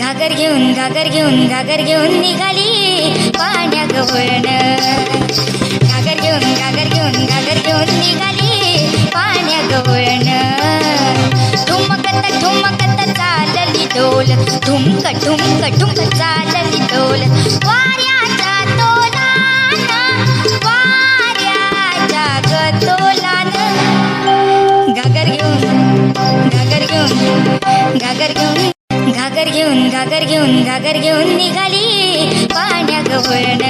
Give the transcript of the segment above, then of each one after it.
घागर घेऊन घागर घेऊन घागर घेऊन निघाली पाण्या गवळण घागर घेऊन घागर घेऊन घागर घेऊन निघाली पाण्या गवळण ठुमकत ठुमकत चालली डोल. ठुमक ठुमक ठुमक चाल सागर घेऊन निघाली पाण्या गवळण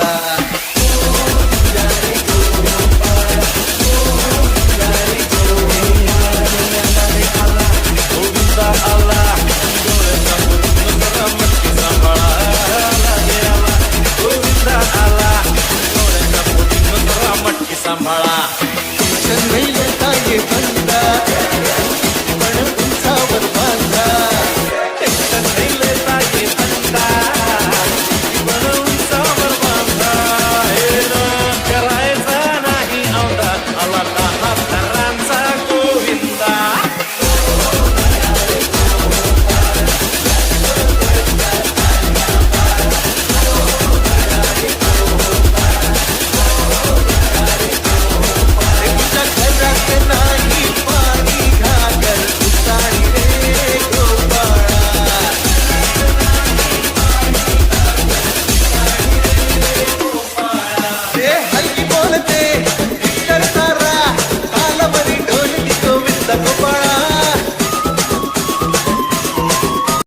para